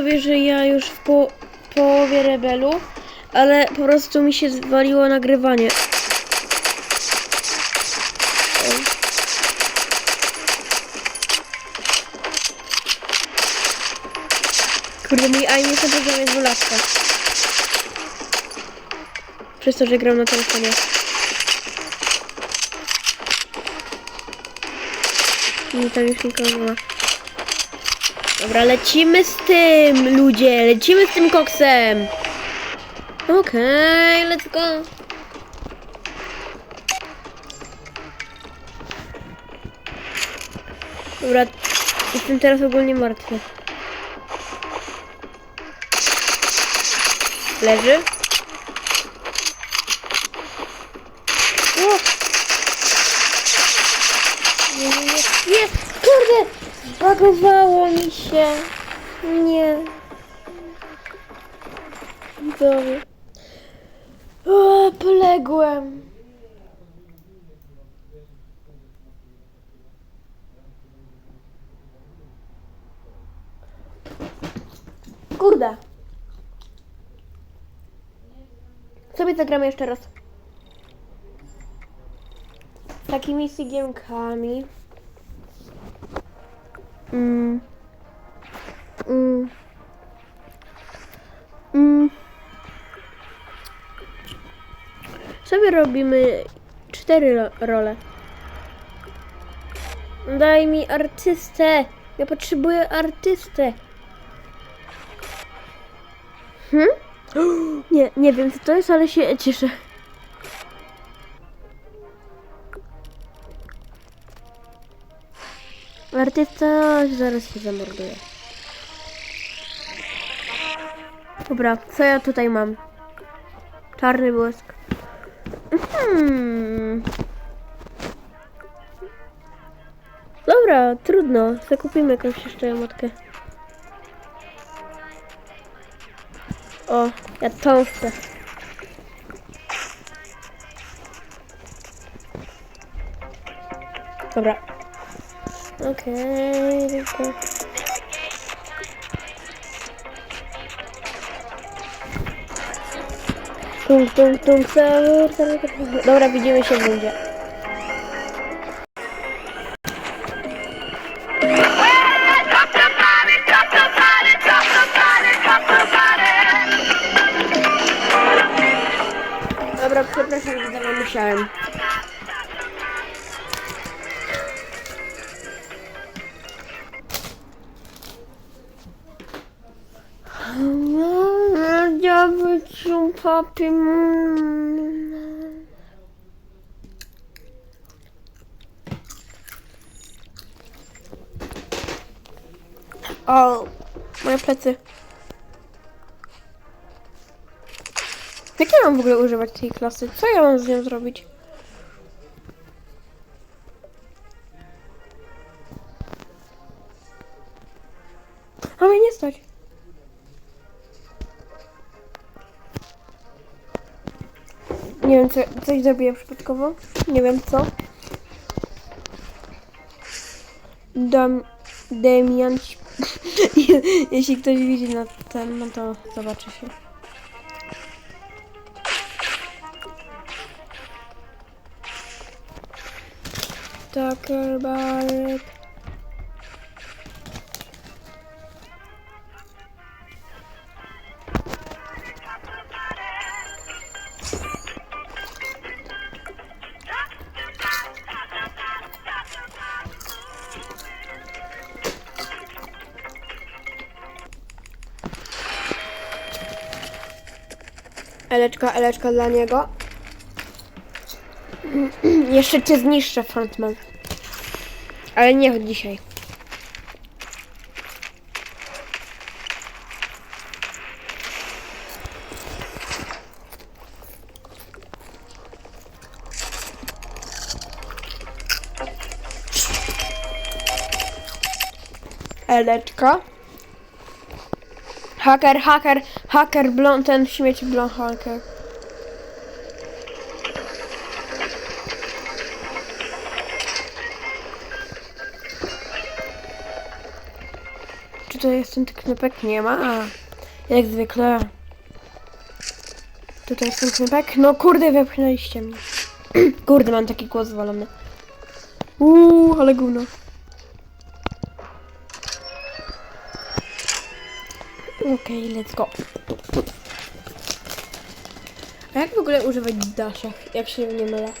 sobie, że ja już w po połowie rebelu, ale po prostu mi się zwaliło nagrywanie. Kurde, mój aim jest na poziomie 12. Przez to, że gram na telefonie. I tam już nikogo nie ma. Dobra, lecimy z tym, ludzie! Lecimy z tym koksem! Okej, let's go! Dobra, jestem teraz ogólnie martwy. Leży? O! Nie, nie, nie, nie! Kurde! Zbagowało mi się! Nie. Widzowie. O, poległem. Kurde. Sobie zagramy jeszcze raz. Takimi cygiełkami. Mm. Mm. Mm. Sobie robimy cztery ro role. Daj mi artystę. Ja potrzebuję artystę. Hmm? Nie, nie wiem co to jest, ale się cieszę. Artysta zaraz się zamorduje. Dobra, co ja tutaj mam? Czarny błysk. Hmm. Dobra, trudno. Zakupimy jakąś jeszcze emotkę. O, ja tą chcę. Dobra. Okej, okay, Tung, tung, tung, sahur, sahur, sahur. Dobra, widzimy się w rundzie. Dobra, przepraszam, że musiałem. Papi. O, moje plecy. Jak ja mam w ogóle używać tej klasy? Co ja mam z nią zrobić? A mnie nie stać. Nie wiem, co, coś zrobiłem przypadkowo. Nie wiem co. Dam, Damian. Jeśli ktoś widzi na ten, no to zobaczy się. Tucker Barrett. Eleczka, eleczka dla niego. Jeszcze cię zniszczę, frontman. Ale nie dzisiaj. Eleczka. Haker, haker, haker, blond, ten śmieci blond haker. Czy tutaj jest ten knopek? Nie ma. Jak zwykle. Tutaj jest ten knopek. No kurde, wepchnęliście mnie. kurde, mam taki głos zwalony. Uuu, ale gówno. Okej, let's go. A jak w ogóle używać daszach, jak się nie mylę?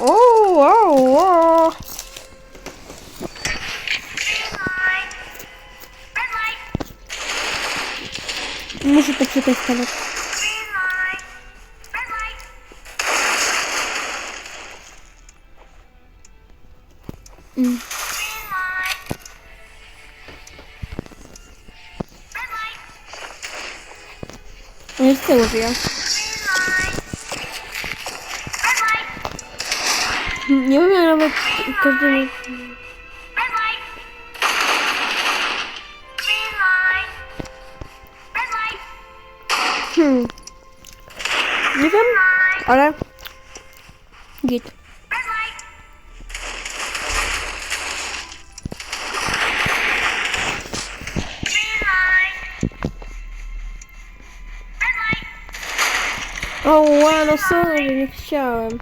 O, wow, wow. Muszę to przetestować. Mm. A jak to mówię? Nie wiem, O, wow, no sorry, nie chciałem.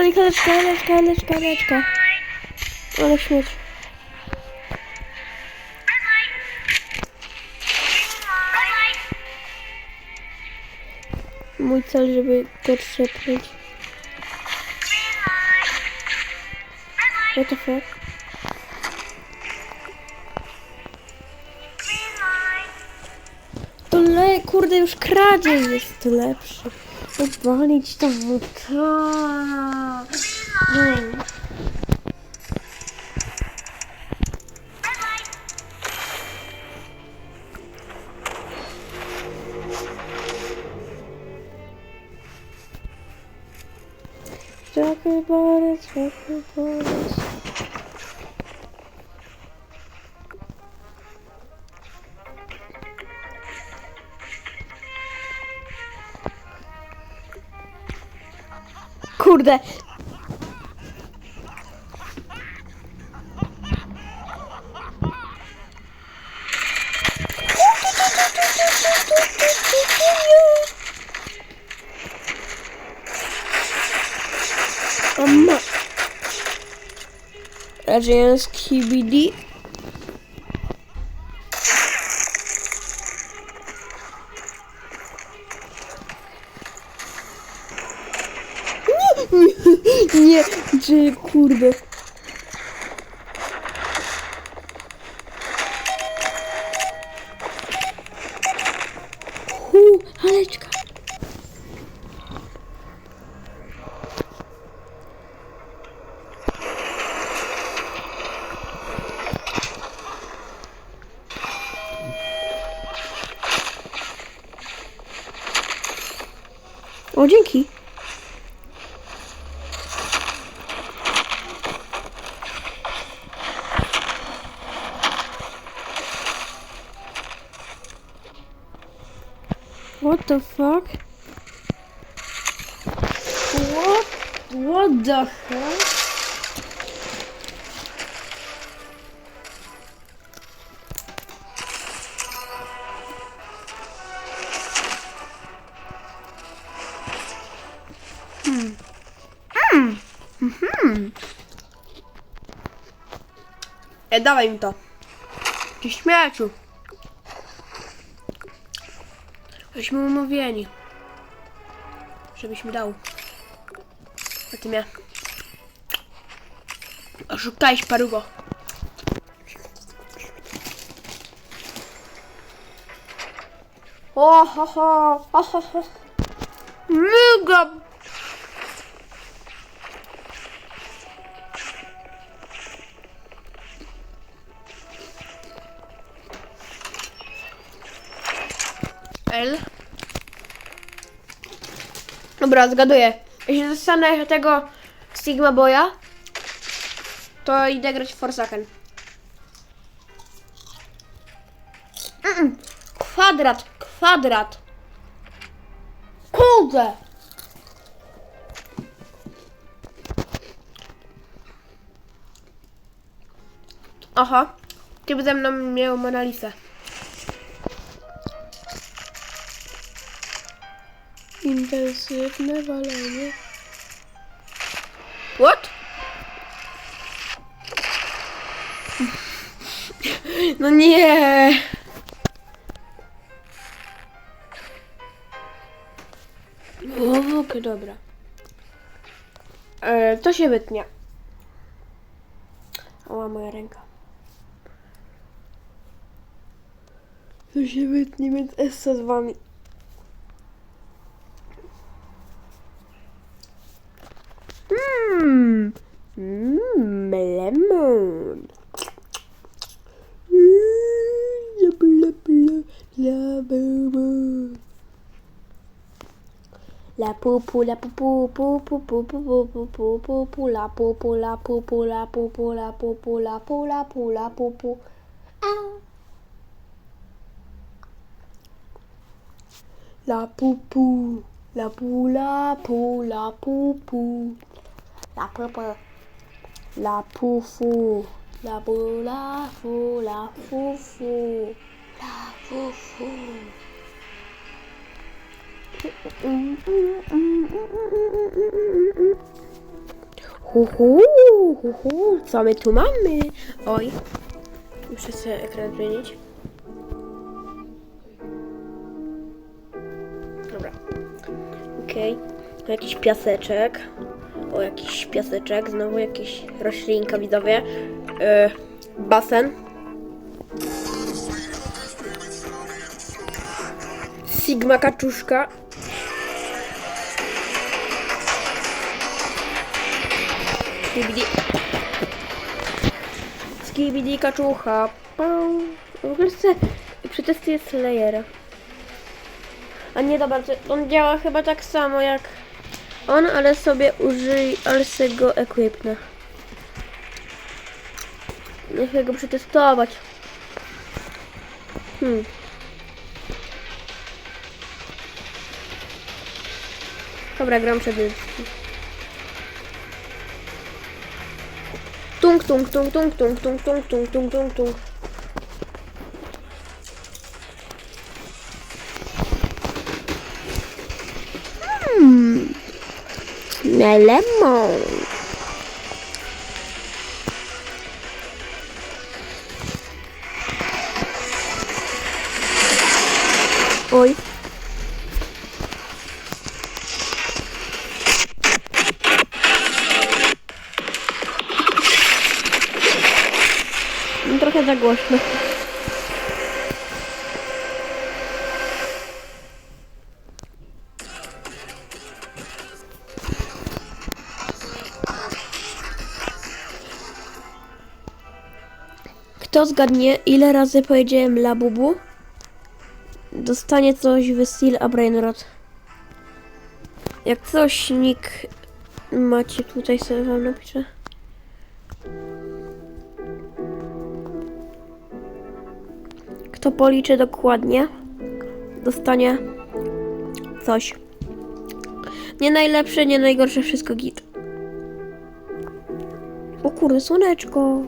Eleczka do nich, eleczka, eleczka, eleczka, eleczka. Ale śmieć. Mój cel, żeby go trzepnąć. What the fuck? To le, kurde, już kradzie jest lepszy. Тут багничка вода. Talk about it, talk kurde. Ama Reyes Kibidi kurde. What the fuck? What? What the hell? Hmm. Mm. -hmm. E dawaj mi to. Ty śmieciu. Żeśmy umówieni. Żebyś mi dał. A ty mnie. Oszukałeś parugo. O, ho, ho, ho, ho, ho. Myga. Dobra, zgaduję. Jeśli dostanę tego Sigma Boya, to idę grać w Forsaken. Mm-mm. Kwadrat, kwadrat. Kurde! Aha, ty ze mną miał Monalisę. Intensywne walenie. What? No nie. Okej, dobra. E, to się wytnie. Ała, moja ręka. To się wytnie, więc Essa z wami. Poo poo la poo poo poo poo poo poo poo poo poo poo la poo poo la poo poo la poo poo la poo poo la poo la poo la poo Ow. La poo poo la poo la poo la poo poo La poo La poo La poo la poo la poo La foofoo. Huhu, huhu, co my tu mamy? Oj, muszę sobie ekran zmienić. Dobra. Okej, jakiś piaseczek. O, jakiś piaseczek, znowu jakieś roślinka widzowie. Yy, basen. Sigma kaczuszka. Skibidi. Skibidi kaczucha. Pau. W ogóle przetestuję Slayera. A nie, dobra, on działa chyba tak samo jak on, ale sobie użyj, ale sobie go equipnę. Nie chcę go przetestować. Hmm. Dobra, gram przed Tung, tung, tung, tung, tung, tung, tung, tung, tung, tung, tung. Hmm. Lemon. Kto zgadnie, ile razy powiedziałem labubu, dostanie coś w Steel a Brainrot. Jak coś nick macie tutaj sobie wam napiszę. Kto policzy dokładnie, dostanie coś. Nie najlepsze, nie najgorsze, wszystko git. O kurde, słoneczko.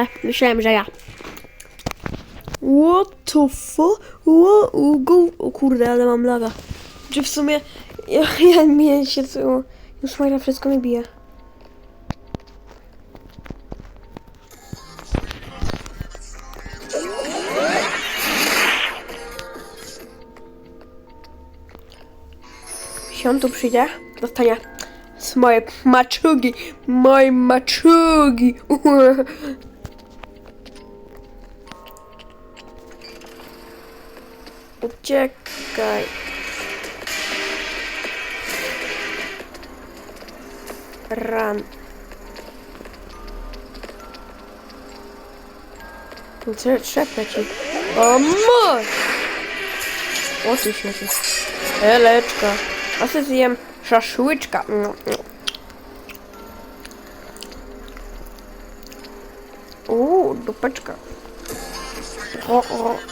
E, myślałem, że ja. What the fuck? O, go. o kurde, ale mam laga. Czy w sumie ja, ja mnie się co... Już Majra wszystko mi bije. Jeśli on tu przyjdzie, dostanie z moje maczugi, moje maczugi. Uciekaj. Run. Trzepnę ci. O mój! O ty śmieci. Eleczka. A sobie zjem szaszłyczka. Uuu, dupeczka. O, o.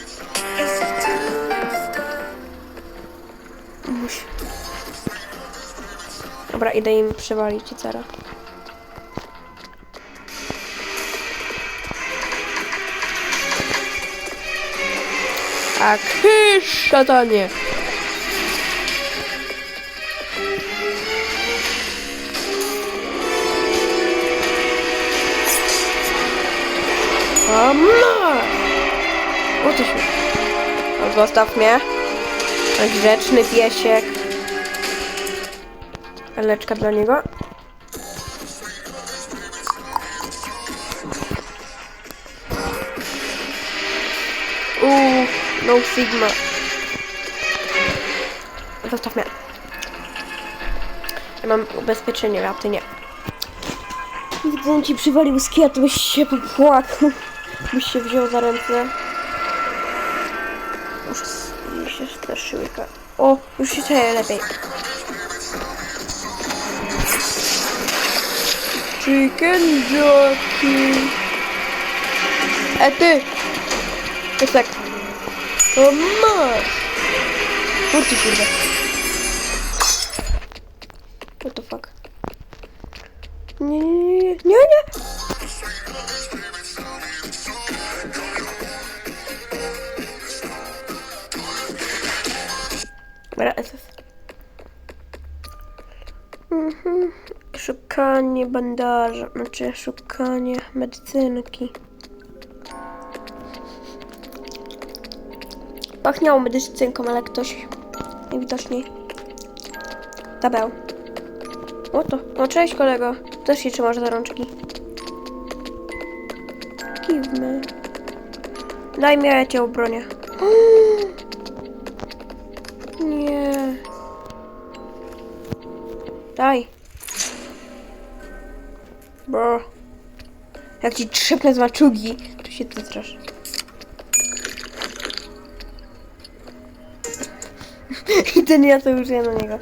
idę im przywalić i. A kysz, szatanie! A masz! O ty się. O, Zostaw mnie. Grzeczny piesiek. Leczka dla niego. Uuu, no sigma. Zostaw mnie. Ja mam ubezpieczenie, a ty nie. Gdybym ci przywalił skier, to byś się popłakał. Byś się wziął za ręce. Już mi się straszyły. O, już się czuję lepiej. Chicken jockey. E ty! Jest tak. O masz! Szukanie bandaża, znaczy szukanie medycynki. Pachniało medycynką, ale ktoś najwidoczniej zabrał. O to, no cześć kolego, też się trzymasz za rączki. Me. Daj mi, ja cię obronię. Nie. Daj. Bo. Jak ci trzepnę z maczugi, to się ty strasz. I ten ja to już ja na niego.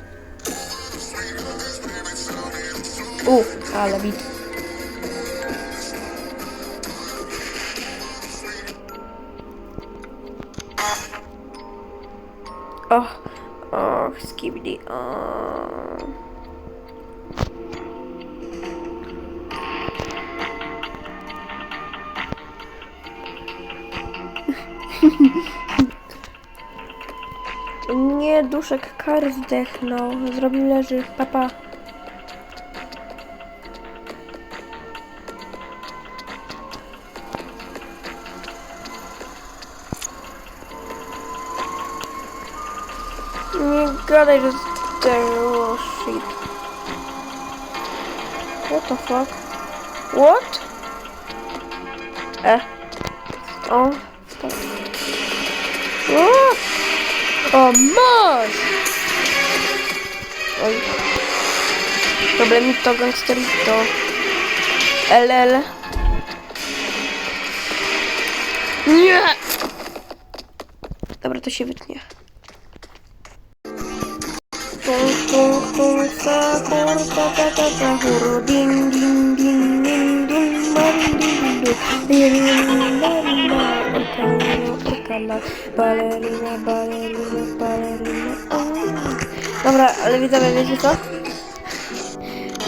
U, ale bit. Och, och, skibidi, och. Nie, duszek kar zdechnął. Zrobił leży, papa. Nie gadaj, że zdechło. Shit. What the fuck? What? E. O. O! O, masz! Oj. Problemito, gangsterito. LL. Nie! Dobra, to się wytnie. Tung, Okala, balerina, balerina, balerina. Dobra, ale widzowie, wiecie co?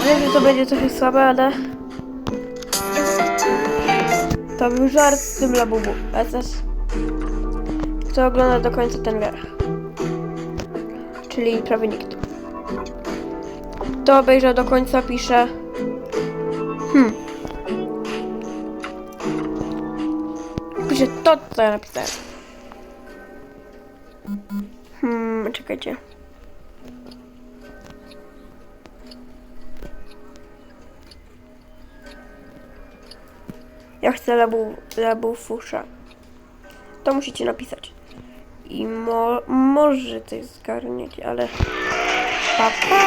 Wiem, że to będzie trochę słabe, ale... To był żart z tym labubu. SS. kto ogląda do końca ten wie. Czyli prawie nikt. Kto obejrzał do końca pisze. Hmm. Pisze to, co ja napisałem. Czekajcie. Ja chcę labu, labufusza. To musicie napisać. I mo, może coś zgarniecie, ale... Pa, pa.